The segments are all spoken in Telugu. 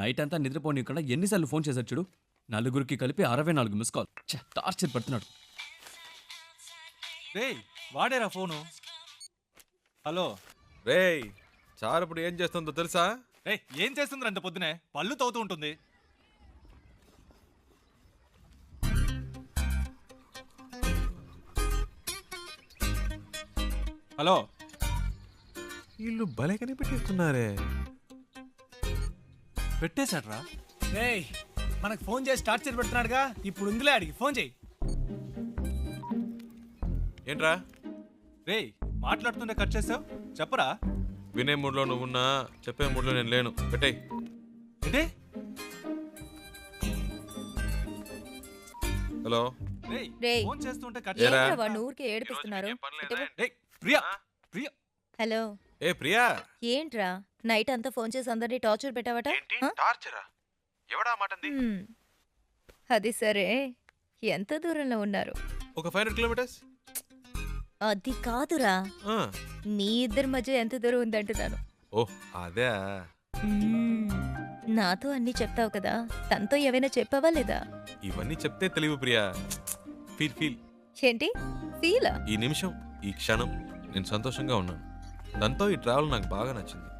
నైట్ అంతా నిద్రపోనీయకుండా ఎన్నిసార్లు ఫోన్ చేశాడు చూడు? నలుగురికి కలిపి అరవై నాలుగు మిస్ కాల్. టార్చర్ పడుతున్నాడు. రేయ్ వాడేరా ఫోను? హలో. రేయ్ చారు ఇప్పుడు ఏం చేస్తుందో తెలుసా? రే ఏం చేస్తుందంటే పొద్దునే? పళ్ళు తవ్వుతూ ఉంటుంది. హలో. వీళ్ళు భలే కనిపెట్టిస్తున్నారే పెట్టేశాడ్రా? రేయ్ మనకు ఫోన్ చేసి టార్చర్ పెడుతున్నాడుగా. ఇప్పుడు ఉందిలే అడిగి ఫోన్ చేయి. ఏంట్రా? రేయ్ మాట్లాడుతుంటే కట్ చేసావు? చెప్పరా? వినే మూడ్లో నువ్వున్నా చెప్పే మూడ్లో నేను లేను. పెట్టేయ్. ఏంటి? హలో? రేయ్. ఫోన్ చేస్తుంటే కట్ ఏరా? ఏంట్రా వాడిని ఊరికే ఏడిపిస్తున్నారు ఇటు- రేయ్ ప్రియా ప్రియా హలో. ఏ ప్రియా? ఏంట్రా? నైట్ అంతా ఫోన్ చేసి అందరినీ టార్చర్ పెట్టావట? ఆ? టార్చరా? ఎవడా మాటంది హ్మ్. అది సరే. ఎంత దూరంలో ఉన్నారు? ఒక ఫైవ్ హండ్రెడ్ కిలోమీటర్స్? అది కాదురా. ఆ. మీ ఇద్దరి మధ్య ఎంత దూరం ఉందంటున్నాను ఓ అదే. మ్మ్. నాతో అన్నీ చెప్తావు కదా. తనతో ఏవైనా చెప్పావా లేదా? ఇవన్నీ చెప్తే తెలివి ప్రియా. Feel feel. ఏంటి? ఫీలా? ఈ నిమిషం ఈ క్షణం నేను సంతోషంగా ఉన్నాను. దాంతో ఈ ట్రావెల్ నాకు బాగా నచ్చింది.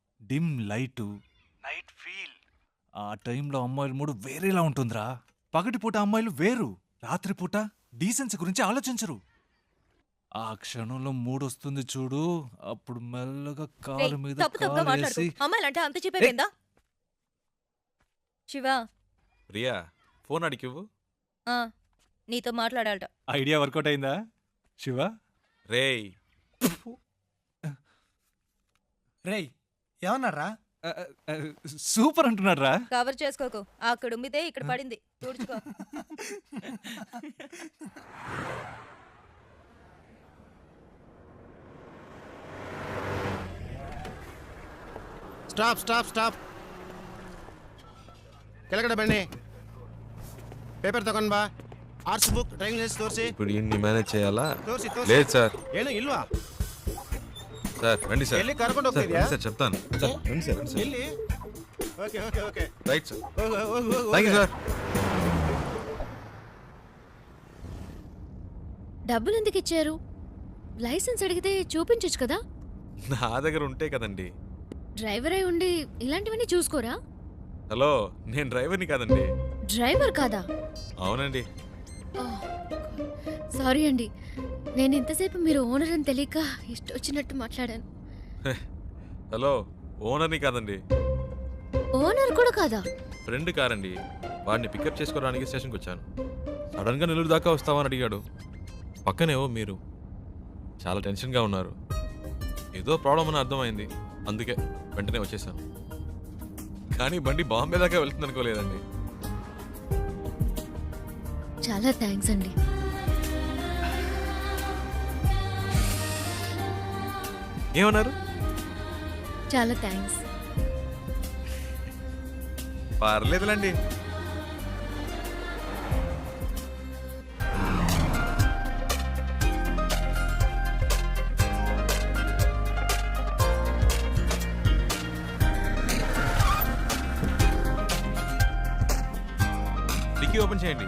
dim light. Night feel. ఆ టైంలో అమ్మాయిల మూడు వేరేలా ఉంటుందిరా. పగటిపూట అమ్మాయిలు వేరు రాత్రిపూట డీసెన్సీ గురించి ఆలోచించరు. ఆ క్షణంలో మూడు వస్తుంది చూడు అప్పుడు మెల్లగా రేయ్, కాలు మీద అమ్మాయిలంటే అంత చెప్పేపోయిందా శివ. ప్రియా ఫోన్ అడిగివ్వు ఆ, నీతో మాట్లాడాలట. ఐడియా వర్కౌట్ అయిందా? శివ? రేయ్. రేయ్ ఏమన్నారా ఆ, ఆ, సూపర్ అంటున్నాడు రా కవర్ చేసుకోకు అక్కడ ఉమ్మితే ఇక్కడ పడింది తుడుచుకో ಸ್ಟಾಪ್ ಸ್ಟಾಪ್ ಸ್ಟಾಪ್ ಕೆಳಗಡೆ ಬನ್ನಿ ಪೇಪರ್ ತಗೊಂಡ್ ಬಾ ಆರ್ಟ್ಸ್ ಬುಕ್ ಡ್ರೈವಿಂಗ್ ಲೈಸೆನ್ಸ್ ತೋರಿಸಿ ఇప్పుడు ఇన్ని మేనేజ్ చేయాలా ತೋರಿಸಿ ತೋರಿಸಿ లేదు సార్ ಏನು ಇಲ್ವಾ సార్ రండి సార్. వెళ్ళి ఒకసారి, రండి సార్ చెప్తాను. సార్ రండి సార్ వెళ్ళి. Okay okay okay. Right sir. Sir. డబ్బులు ఎందుకు ఇచ్చారు? లైసెన్స్ అడిగితే చూపించొచ్చు కదా? నా దగ్గర ఉంటే కదండి. డ్రైవర్ అయి ఉండి ఇలాంటివన్నీ చూసుకోరా? హలో నేను డ్రైవర్ని కాదండి. డ్రైవర్ కాదా? అవునండి. సారీ అండి. నేను ఇంతసేపు మీరు ఓనర్ అని తెలియక ఇష్టం వచ్చినట్టు మాట్లాడాను. హలో ఓనర్ని కాదండి. ఓనర్ కూడా కాదా? ఫ్రెండ్ కారండి. వాడిని పికప్ చేసుకోవడానికి స్టేషన్కి వచ్చాను. సడన్గా నెల్లూరు దాకా వస్తావని అడిగాడు. పక్కనేవో మీరు. చాలా టెన్షన్గా ఉన్నారు. ఏదో ప్రాబ్లం అని అర్థమైంది. అందుకే వెంటనే వచ్చేసాను. కానీ బండి బాంబే దాకా వెళ్తుంది అనుకోలేదండి చాలా థ్యాంక్స్ అండి. ఏమన్నారు? చాలా థ్యాంక్స్. పర్లేదులండి. డిక్కీ ఓపెన్ చేయండి.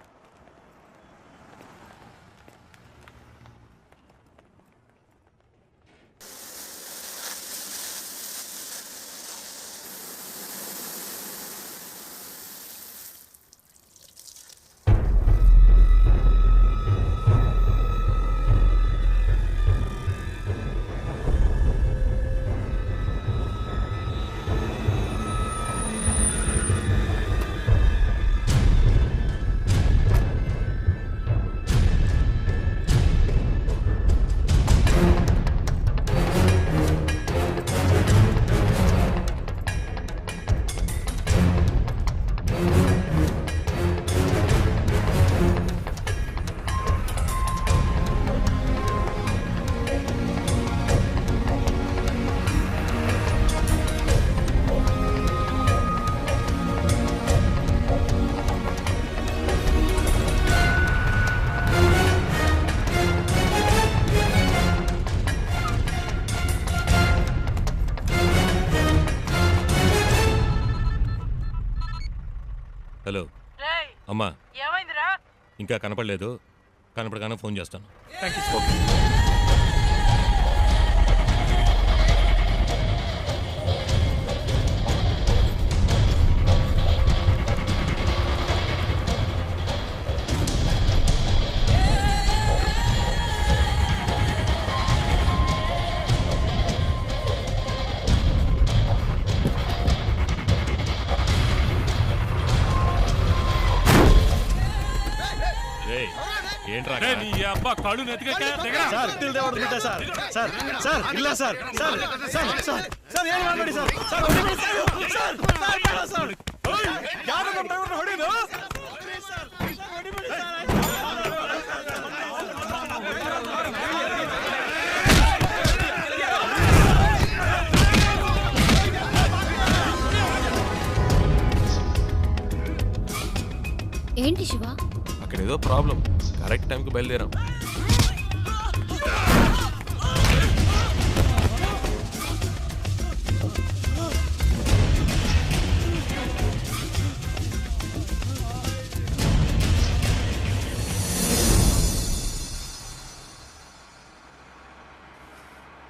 హలో. అమ్మా. ఇంకా కనపడలేదు. కనపడగానే ఫోన్ చేస్తాను. థ్యాంక్ యూ ఏంట్రా అబ్బా కళ్ళు సార్ తిల్ దేవడు బిడ్డ సార్ సార్ సార్ ಇಲ್ಲ sir sir sir sir sir ಏನು ಮಾಡಬೇಡಿ sir sir ಹೊಡಿಬೇಡಿ sir sir sir sir ಯಾರು ನಮ್ಮ ಡ್ರೈವರ್ ಹೊಡಿದು ఏంటి శివ అక్కడ ఏదో ప్రాబ్లం కరెక్ట్ టైంకి బయలుదేరాం.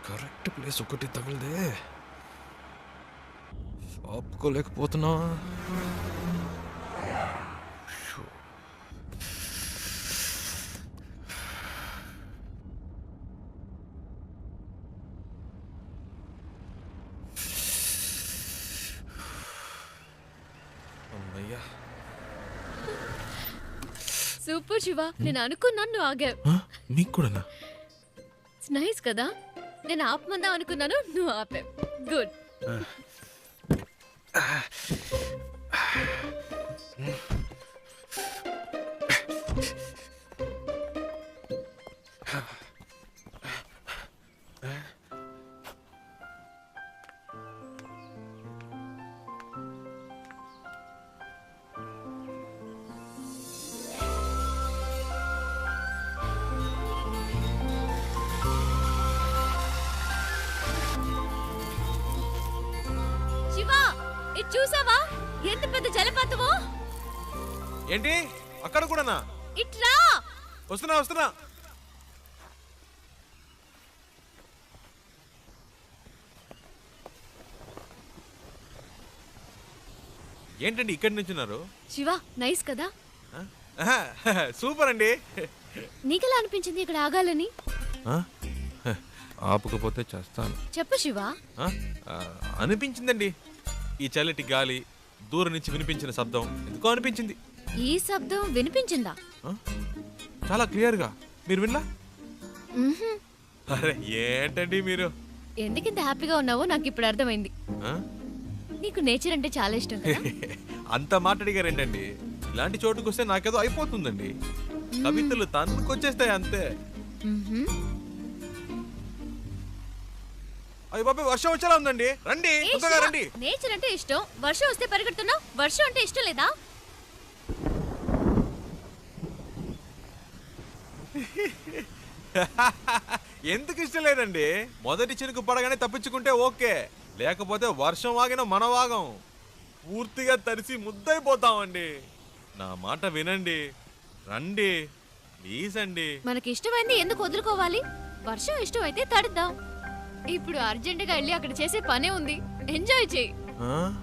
కరెక్ట్ ప్లేస్ ఒకటి తగిలిదే. ఆపుకోలేకపోతున్నా సూపర్ శివ నేను అనుకున్నాను నువ్వు ఆగావు. నీకు కూడానా? నైస్ కదా? నేను ఆపమందాం అనుకున్నాను నువ్వు ఆపావు. గుడ్ ఏంటి? అక్కడ కూడానా? ఇట్రా వస్తున్నా వస్తున్నా. ఏంటండి ఇక్కడి నుంచున్నారు శివ నైస్ కదా? సూపర్ అండి. నీకెలా అనిపించింది ఇక్కడ ఆగాలని? ఆపకపోతే చేస్తాను. చెప్పు శివ. అనిపించిందండి. ఈ చల్లటి గాలి దూరం నుంచి వినిపించిన శబ్దం ఎందుకో అనిపించింది. ఈ శబ్దం వినిపించిందా? చాలా క్లియర్గా. మీరు వినలా? మ్మ్హ్మ్. అరే ఏంటండి మీరు? ఎందుకింత హ్యాపీగా ఉన్నావో నాకు ఇప్పుడు అర్థమైంది? నీకు నేచర్ అంటే చాలా ఇష్టం అంత మాట్లాడిగారేంటండి ఇలాంటి చోటుకు వస్తే నాకేదో అయిపోతుందండి. కవితలు తన్నుకొచ్చేస్తాయి అంతే. అయ్యి బాబాయ్ వర్షం వచ్చేలా ఉందండి. రండి రండి. నేచర్ అంటే ఇష్టం. వర్షం వస్తే పరిగెడుతున్నావు. వర్షం అంటే ఇష్టం లేదా? ఎందుకు ఇష్టం లేదండి? మొదటి చినుకు పడగానే తప్పించుకుంటే ఓకే. లేకపోతే వర్షం వాగిన మన వాగం పూర్తిగా తడిసి ముద్దైపోతామండి నా మాట వినండి. రండి. ప్లీజ్ అండి మనకి ఇష్టమైంది ఎందుకు వదులుకోవాలి? వర్షం ఇష్టం అయితే తడుద్దాం. ఇప్పుడు అర్జెంటుగా వెళ్ళి అక్కడ చేసే పనే ఉంది. ఎంజాయ్ చేయి? ఆ.